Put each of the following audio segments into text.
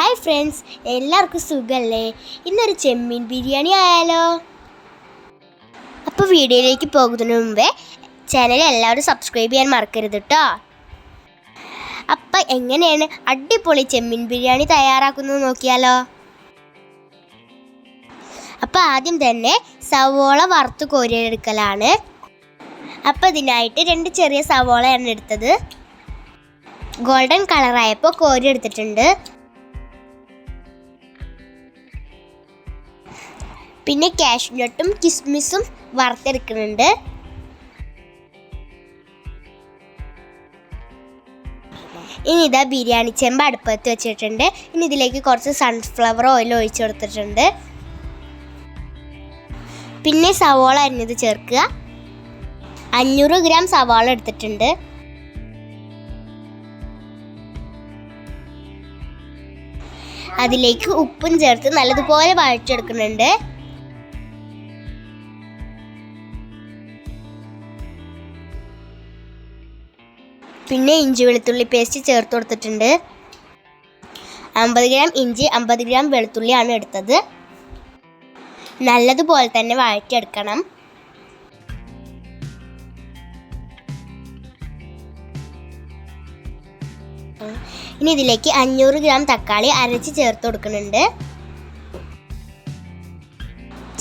Hi friends എല്ലാവർക്കും സുഖമല്ലേ ഇന്നൊരു ചെമ്മീൻ ബിരിയാണി ആയാലോ? അപ്പോൾ വീഡിയോയിലേക്ക് പോകുന്നതിന് മുമ്പേ ചാനൽ എല്ലാവരും സബ്സ്ക്രൈബ് ചെയ്യാൻ മറക്കരുത് കേട്ടോ അപ്പം എങ്ങനെയാണ് അടിപൊളി ചെമ്മീൻ ബിരിയാണി തയ്യാറാക്കുന്നത് നോക്കിയാലോ? അപ്പോൾ ആദ്യം തന്നെ സവോള വറുത്ത് കോരിയെടുക്കലാണ്. അപ്പോൾ ഇതിനായിട്ട് രണ്ട് ചെറിയ സവോളയാണ് എടുത്തത്. ഗോൾഡൻ കളറായപ്പോൾ കോരി എടുത്തിട്ടുണ്ട്. പിന്നെ കാഷ്നട്ടും കിസ്മിസും വറുത്തെടുക്കുന്നുണ്ട്. ഇനി ഇതാ ബിരിയാണി ചെമ്പ് അടുപ്പത്ത് വെച്ചിട്ടുണ്ട്. ഇനി ഇതിലേക്ക് കുറച്ച് സൺഫ്ലവർ ഓയിൽ ഒഴിച്ചു കൊടുത്തിട്ടുണ്ട്. പിന്നെ സവാള അരിഞ്ഞത് ചേർക്കുക. അഞ്ഞൂറ് ഗ്രാം സവാള എടുത്തിട്ടുണ്ട്. അതിലേക്ക് ഉപ്പും ചേർത്ത് നല്ലതുപോലെ വഴച്ചെടുക്കുന്നുണ്ട് പിന്നെ ഇഞ്ചി വെളുത്തുള്ളി പേസ്റ്റ് ചേർത്ത് കൊടുത്തിട്ടുണ്ട്. അമ്പത് ഗ്രാം ഇഞ്ചി അമ്പത് ഗ്രാം വെളുത്തുള്ളിയാണ് എടുത്തത്. നല്ലതുപോലെ തന്നെ വഴറ്റിയെടുക്കണം. ഇനി ഇതിലേക്ക് അഞ്ഞൂറ് ഗ്രാം തക്കാളി അരച്ച് ചേർത്ത് കൊടുക്കുന്നുണ്ട്.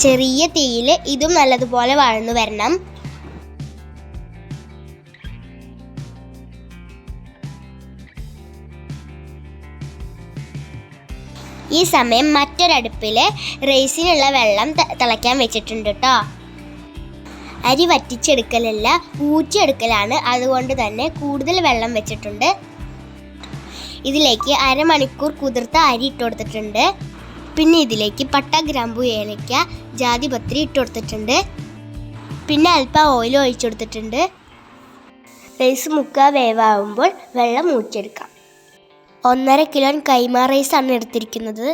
ചെറിയ തീയിൽ ഇതും നല്ലതുപോലെ വഴന്നു വരണം. ഈ സമയം മറ്റൊരടുപ്പിൽ റൈസിനുള്ള വെള്ളം തിളയ്ക്കാൻ വെച്ചിട്ടുണ്ട് കേട്ടോ അരി വറ്റിച്ചെടുക്കലല്ല ഊറ്റിയെടുക്കലാണ്. അതുകൊണ്ട് തന്നെ കൂടുതൽ വെള്ളം വെച്ചിട്ടുണ്ട്. ഇതിലേക്ക് അരമണിക്കൂർ കുതിർത്ത അരി ഇട്ട് കൊടുത്തിട്ടുണ്ട്. പിന്നെ ഇതിലേക്ക് പട്ട ഗ്രാമ്പു ഏലക്ക ജാതിപത്രി ഇട്ട് കൊടുത്തിട്ടുണ്ട്. പിന്നെ അല്പം ഓയിൽ ഒഴിച്ചു കൊടുത്തിട്ടുണ്ട്. റൈസ് മുക്ക വേവാകുമ്പോൾ വെള്ളം ഊറ്റിയെടുക്കാം. ഒന്നര കിലോ കൈമ റൈസാണ് എടുത്തിരിക്കുന്നത്.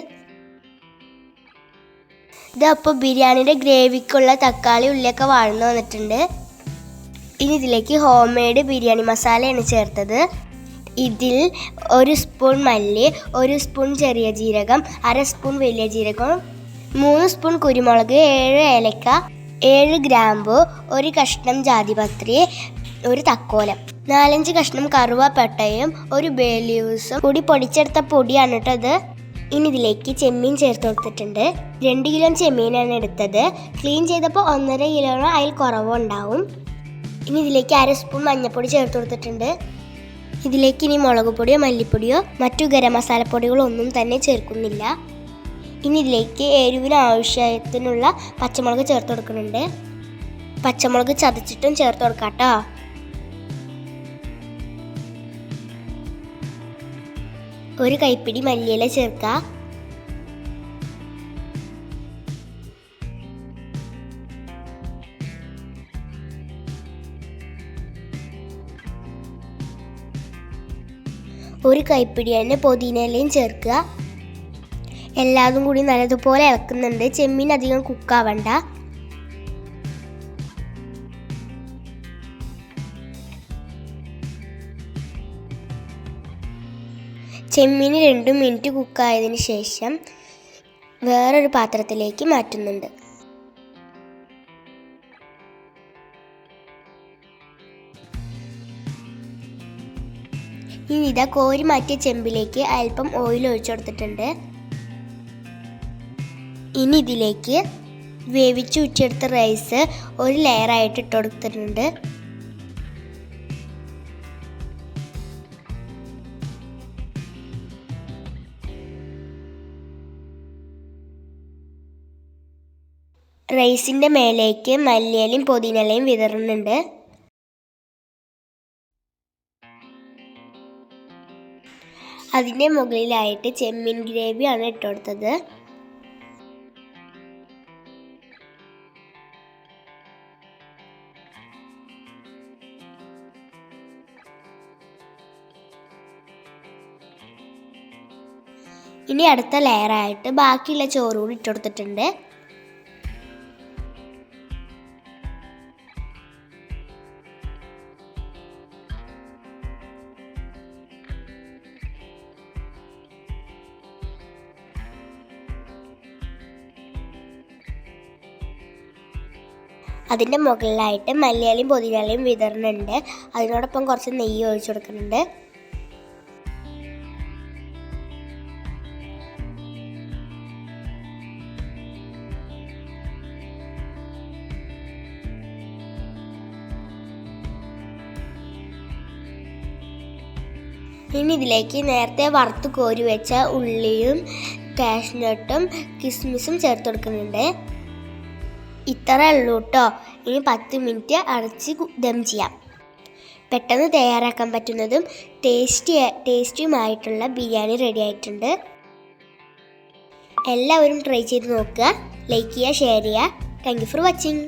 ഇത് അപ്പോൾ ബിരിയാണിയുടെ ഗ്രേവിക്കുള്ള തക്കാളി ഉള്ളിയൊക്കെ വാഴ്ന്നു വന്നിട്ടുണ്ട്. ഇനി ഇതിലേക്ക് ഹോം മെയ്ഡ് ബിരിയാണി മസാലയാണ് ചേർത്തത്. ഇതിൽ ഒരു സ്പൂൺ മല്ലി ഒരു സ്പൂൺ ചെറിയ ജീരകം അര സ്പൂൺ വലിയ ജീരകം മൂന്ന് സ്പൂൺ കുരുമുളക് ഏഴ് ഏലക്ക ഏഴ് ഗ്രാമ്പു ഒരു കഷ്ണം ജാതിപത്രി ഒരു തക്കോലം. നാലഞ്ച് കഷ്ണം കറുവാപ്പട്ടയും ഒരു ബേ ലീവ്സും കൂടി പൊടിച്ചെടുത്ത പൊടിയാണ് കേട്ടോ ഇത്. ഇനി ഇതിലേക്ക് ചെമ്മീൻ ചേർത്ത് കൊടുത്തിട്ടുണ്ട്. രണ്ട് കിലോ ചെമ്മീനാണ് എടുത്തത്. ക്ലീൻ ചെയ്തപ്പോൾ ഒന്നര കിലോനോ അതിൽ കുറവുണ്ടാവും ഇനി ഇതിലേക്ക് അര സ്പൂൺ മഞ്ഞൾപ്പൊടി ചേർത്ത് കൊടുത്തിട്ടുണ്ട്. ഇതിലേക്ക് ഇനി മുളക് പൊടിയോ മല്ലിപ്പൊടിയോ മറ്റു ഗരം മസാലപ്പൊടികളോ ഒന്നും തന്നെ ചേർക്കുന്നില്ല. ഇനി ഇതിലേക്ക് എരിവിന് ആവശ്യത്തിനുള്ള പച്ചമുളക് ചേർത്ത് കൊടുക്കുന്നുണ്ട്. പച്ചമുളക് ചതച്ചിട്ടും ചേർത്ത് കൊടുക്കാം കേട്ടോ ഒരു കൈപ്പിടി മല്ലിയില ചേർക്കുക ഒരു കൈപ്പിടി തന്നെ പുതിനയിലയും ചേർക്കുക. എല്ലാതും കൂടി നല്ലതുപോലെ ഇളക്കുന്നുണ്ട്. ചെമ്മീൻ അധികം കുക്കാവണ്ട ചെമ്മീൻ രണ്ട് മിനിറ്റ് കുക്കായതിന് ശേഷം വേറൊരു പാത്രത്തിലേക്ക് മാറ്റുന്നുണ്ട്. ഇനി ഇതാ കോരി മാറ്റിയ ചെമ്പിലേക്ക് അല്പം ഓയിൽ ഒഴിച്ചു കൊടുത്തിട്ടുണ്ട്. ഇനി ഇതിലേക്ക് വേവിച്ച് ഉച്ചെടുത്ത റൈസ് ഒരു ലെയറായിട്ട് ഇട്ട് കൊടുത്തിട്ടുണ്ട്. റൈസിന്റെ മേലേക്ക് മല്ലിയിലയും പൊതിനലയും വിതറുന്നുണ്ട്. അതിന്റെ മുകളിലായിട്ട് ചെമ്മീൻ ഗ്രേവിയാണ് ഇട്ട് കൊടുത്തത്. ഇനി അടുത്ത ലെയറായിട്ട് ബാക്കിയുള്ള ചോറ് കൂടി ഇട്ട് അതിന്റെ മുകളിലായിട്ട് മല്ലിയാലയും പൊതിനാലയും വിതറുന്നുണ്ട് അതിനോടൊപ്പം കുറച്ച് നെയ്യ് ഒഴിച്ചു കൊടുക്കുന്നുണ്ട്. ഇനി ഇതിലേക്ക് നേരത്തെ വറുത്ത് കോരി വെച്ച ഉള്ളിയും കാഷ്നട്ടും കിസ്മിസും ചേർത്ത് കൊടുക്കുന്നുണ്ട്. ഇത്ര ഉള്ളൂ കേട്ടോ ഇനി പത്ത് മിനിറ്റ് അടച്ച് ദം ചെയ്യാം. പെട്ടെന്ന് തയ്യാറാക്കാൻ പറ്റുന്നതും ടേസ്റ്റി ടേസ്റ്റിയുമായിട്ടുള്ള ബിരിയാണി റെഡി ആയിട്ടുണ്ട്. എല്ലാവരും ട്രൈ ചെയ്ത് നോക്കുക. ലൈക്ക് ചെയ്യുക ഷെയർ ചെയ്യുക. Thank you for watching